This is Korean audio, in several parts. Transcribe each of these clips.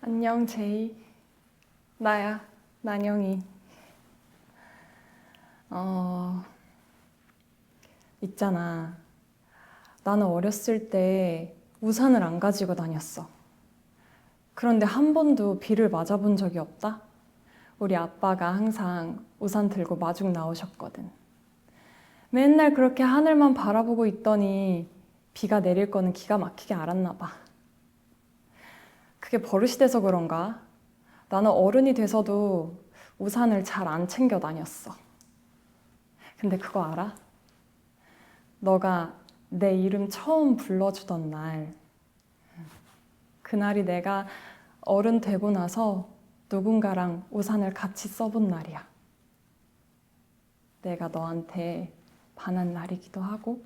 안녕, 제이. 나야, 난영이. 어, 있잖아. 나는 어렸을 때 우산을 안 가지고 다녔어. 그런데 한 번도 비를 맞아본 적이 없다? 우리 아빠가 항상 우산 들고 마중 나오셨거든. 맨날 그렇게 하늘만 바라보고 있더니 비가 내릴 거는 기가 막히게 알았나 봐. 그게 버릇이 돼서 그런가? 나는 어른이 돼서도 우산을 잘 안 챙겨 다녔어. 근데 그거 알아? 너가 내 이름 처음 불러주던 날, 그날이 내가 어른 되고 나서 누군가랑 우산을 같이 써본 날이야. 내가 너한테 반한 날이기도 하고,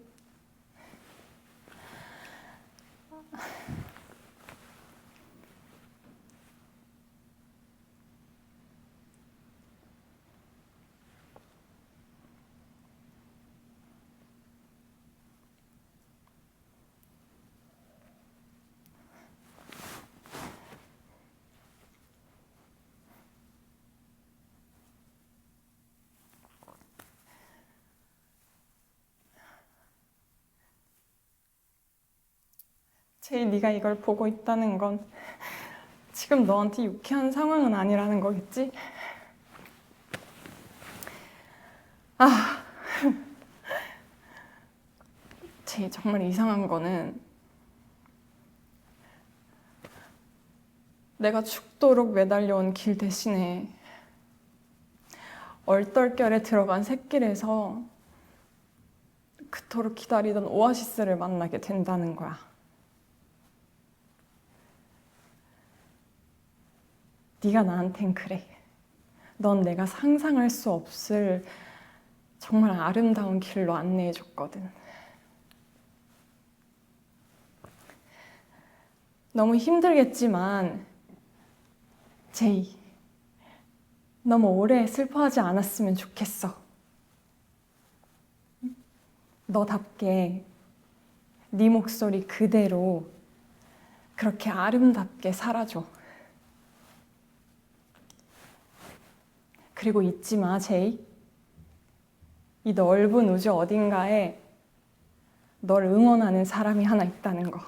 제일 네가 이걸 보고 있다는 건 지금 너한테 유쾌한 상황은 아니라는 거겠지? 아, 제일 정말 이상한 거는 내가 죽도록 매달려온 길 대신에 얼떨결에 들어간 샛길에서 그토록 기다리던 오아시스를 만나게 된다는 거야. 네가 나한텐 그래. 넌 내가 상상할 수 없을 정말 아름다운 길로 안내해 줬거든. 너무 힘들겠지만, 제이, 너무 오래 슬퍼하지 않았으면 좋겠어. 너답게 네 목소리 그대로 그렇게 아름답게 살아줘. 그리고 잊지 마, 제이. 이 넓은 우주 어딘가에 널 응원하는 사람이 하나 있다는 거.